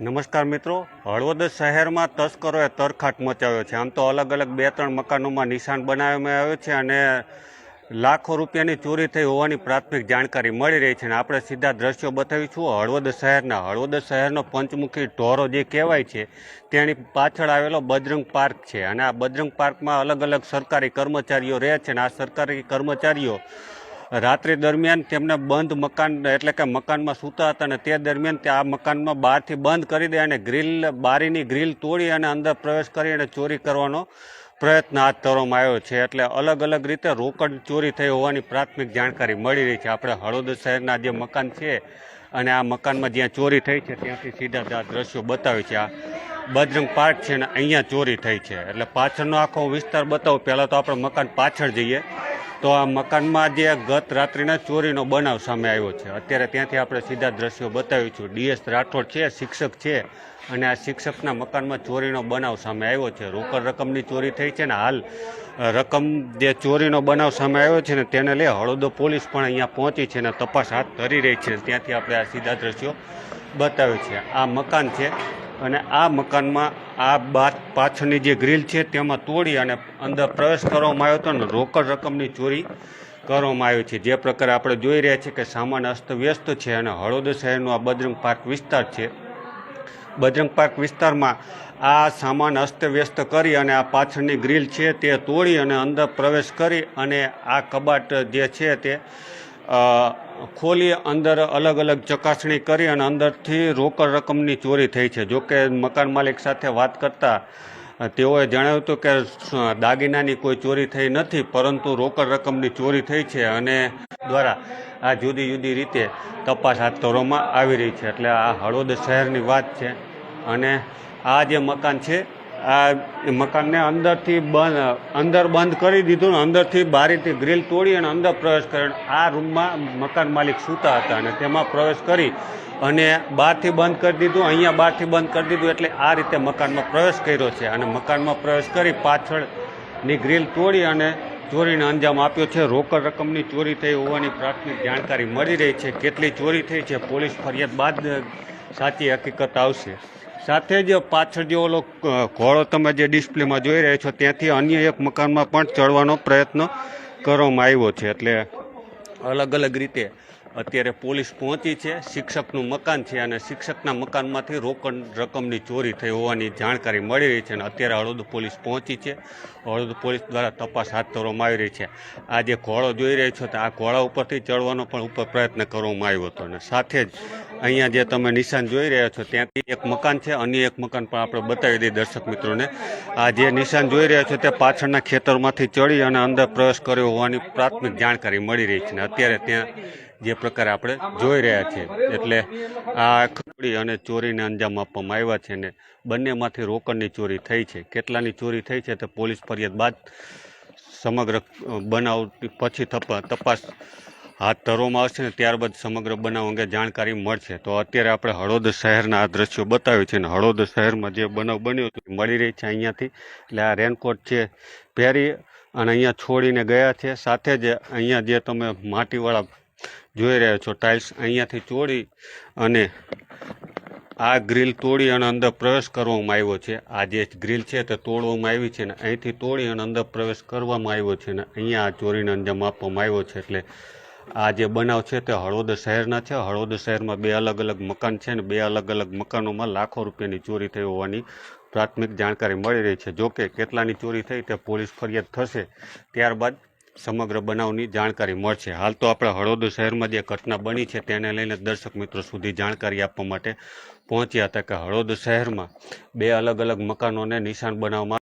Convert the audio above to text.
નમસ્કાર મિત્રો. હળવદ શહેરમાં તસ્કરોએ તરખાટ મચાવ્યો છે. આમ તો અલગ અલગ બે ત્રણ મકાનોમાં નિશાન બનાવવામાં આવ્યો છે અને લાખો રૂપિયાની ચોરી થઈ હોવાની પ્રાથમિક જાણકારી મળી રહી છે અને આપણે સીધા દ્રશ્યો બતાવીશું. હળવદ શહેરના, હળવદ શહેરનો પંચમુખી ઢોરો જે કહેવાય છે, તેની પાછળ આવેલો બજરંગ પાર્ક છે અને આ બજરંગ પાર્કમાં અલગ અલગ સરકારી કર્મચારીઓ રહે છે અને આ સરકારી કર્મચારીઓ રાત્રિ દરમિયાન તેમને બંધ મકાન, એટલે કે મકાનમાં સૂતા હતા અને તે દરમિયાન તે આ મકાનમાં બહારથી બંધ કરી દે અને ગ્રીલ, બારીની ગ્રીલ તોડી અને અંદર પ્રવેશ કરી અને ચોરી કરવાનો પ્રયત્ન હાથ ધરવામાં આવ્યો છે. એટલે અલગ અલગ રીતે રોકડ ચોરી થઈ હોવાની પ્રાથમિક જાણકારી મળી રહી છે. આપણે હળવદ શહેરના જે મકાન છે અને આ મકાનમાં જ્યાં ચોરી થઈ છે, ત્યાંથી સીધા આ દ્રશ્યો બતાવે છે. આ બજરંગ પાર્ક છે ને અહીંયા ચોરી થઈ છે. એટલે પાછળનો આખો વિસ્તાર બતાવો. પહેલાં તો આપણે મકાન પાછળ જઈએ. તો આ મકાનમાં જે ગત રાત્રિના ચોરીનો બનાવ સામે આવ્યો છે. અત્યારે ત્યાંથી આપણે સીધા દ્રશ્યો બતાવીશું ડીએસ રાઠોડ છે, શિક્ષક છે અને આ શિક્ષકના મકાનમાં ચોરીનો બનાવ સામે આવ્યો છે. રોકડ રકમની ચોરી થઈ છે ને હાલ રકમ જે ચોરીનો બનાવ સામે આવ્યો છે ને તેને લઈ હળોદો પોલીસ પણ અહીંયા પહોંચી છે અને તપાસ હાથ ધરી રહી છે. ત્યાંથી આપણે આ સીધા દ્રશ્યો બતાવ્યું છે. આ મકાન છે અને આ મકાનમાં આ બાદ પાછળની જે ગ્રીલ છે તેમાં તોડી અને અંદર પ્રવેશ કરવામાં આવ્યો હતો અને રોકડ રકમની ચોરી કરવામાં આવી છે. જે પ્રકારે આપણે જોઈ રહ્યા છીએ કે સામાન અસ્તવ્યસ્ત છે અને હળવદ શહેરનો આ બજરંગ પાર્ક વિસ્તાર છે. બજરંગ પાર્ક વિસ્તારમાં આ સામાન અસ્તવ્યસ્ત કરી અને આ પાછળની ગ્રીલ છે તે તોડી અને અંદર પ્રવેશ કરી અને આ કબાટ જે છે તે ખોલી અંદર અલગ અલગ ચકાસણી કરી અને અંદરથી રોકડ રકમની ચોરી થઈ છે. જોકે મકાન માલિક સાથે વાત કરતા તેઓએ જણાવ્યું હતું કે દાગીનાની કોઈ ચોરી થઈ નથી, પરંતુ રોકડ રકમની ચોરી થઈ છે અને દ્વારા આ જુદી જુદી રીતે તપાસ હાથ ધરવામાં આવી રહી છે. એટલે આ હળવદ શહેરની વાત છે. અને આ જે મકાન છે આ મકાનને અંદરથી બંધ, અંદર બંધ કરી દીધું ને અંદરથી બારીથી ગ્રીલ તોડી અને અંદર પ્રવેશ કર્યો. આ રૂમમાં મકાન માલિક સૂતા હતા અને તેમાં પ્રવેશ કરી અને બહારથી બંધ કરી દીધું. અહીંયા બહારથી બંધ કરી દીધું એટલે આ રીતે મકાનમાં પ્રવેશ કર્યો છે. અને મકાનમાં પ્રવેશ કરી પાછળની ગ્રીલ તોડી અને ચોરીને અંજામ આપ્યો છે. રોકડ રકમની ચોરી થઈ હોવાની પ્રાથમિક જાણકારી મળી રહી છે. કેટલી ચોરી થઈ છે, પોલીસ ફરિયાદ બાદ સાચી હકીકત આવશે. સાથે જ પાછળ જે ઓલો ઘોડો તમે જે ડિસ્પ્લેમાં જોઈ રહ્યા છો, ત્યાંથી અન્ય એક મકાનમાં પણ ચડવાનો પ્રયત્ન કરવામાં આવ્યો છે. એટલે અલગ અલગ રીતે અત્યારે પોલીસ પહોંચી છે, શિક્ષકનું મકાન છે અને શિક્ષકના મકાનમાંથી રોકડ રકમની ચોરી થઈ હોવાની જાણકારી મળી રહી છે અને અત્યારે હળદ પોલીસ પહોંચી છે. હળદ પોલીસ દ્વારા તપાસ હાથ ધરવામાં આવી રહી છે. આ જે ઘોડો જોઈ રહ્યો છો, તો આ ઘોડા ઉપરથી ચડવાનો પણ ઉપર પ્રયત્ન કરવામાં આવ્યો હતો અને સાથે જ અહીંયા જે તમે નિશાન જોઈ રહ્યા છો, ત્યાંથી એક મકાન છે, અન્ય એક મકાન પણ આપણે બતાવી દઈએ દર્શક મિત્રોને. આ જે નિશાન જોઈ રહ્યા છો, તે પાછળના ખેતરમાંથી ચડી અને અંદર પ્રવેશ કર્યો હોવાની પ્રાથમિક જાણકારી મળી રહી છે ને અત્યારે ત્યાં જે પ્રકારે આપણે જોઈ રહ્યા છીએ. એટલે આ ખોડી અને ચોરીને અંજામ આપવામાં આવ્યા છે ને બંનેમાંથી રોકડની ચોરી થઈ છે. કેટલાની ચોરી થઈ છે તે પોલીસ ફરિયાદ બાદ સમગ્ર બનાવ પછી તપાસ હાથ ધરવામાં આવશે ને ત્યારબાદ સમગ્ર બનાવ અંગે જાણકારી મળશે. તો અત્યારે આપણે હળોદ શહેરના આ દ્રશ્યો બતાવ્યું છે અને હળોદ શહેરમાં જે બનાવ બન્યો હતો મળી રહી છે અહીંયાથી. એટલે આ રેનકોટ છે પહેરી અને અહીંયા છોડીને ગયા છે. સાથે જ અહીંયા જે તમે માટીવાળા જોઈ રહ્યા છો, ટાઇલ્સ અહીંયાથી ચોડી અને આ ગ્રીલ તોડી અને અંદર પ્રવેશ કરવામાં આવ્યો છે. આ જે ગ્રીલ છે તે તોડવામાં આવી છે ને અહીંથી તોડી અને અંદર પ્રવેશ કરવામાં આવ્યો છે ને અહીંયા આ ચોરીને અંજામ આપવામાં આવ્યો છે. એટલે આ જે બનાવ છે તે હળવદ શહેરના છે. હળવદ શહેરમાં બે અલગ અલગ મકાન છે ને બે અલગ અલગ મકાનોમાં લાખો રૂપિયાની ચોરી થઈ હોવાની પ્રાથમિક જાણકારી મળી રહી છે. જોકે કેટલાની ચોરી થઈ તે પોલીસ ફરિયાદ થશે ત્યારબાદ સમગ્ર બનાવની જાણકારી મળશે. હાલ તો આપણે હળવદ શહેરમાં જે ઘટના બની છે તેને લઈને દર્શક મિત્રો સુધી જાણકારી આપવા માટે પહોંચ્યા હતા કે હળવદ શહેરમાં બે અલગ અલગ મકાનોને નિશાન બનાવવામાં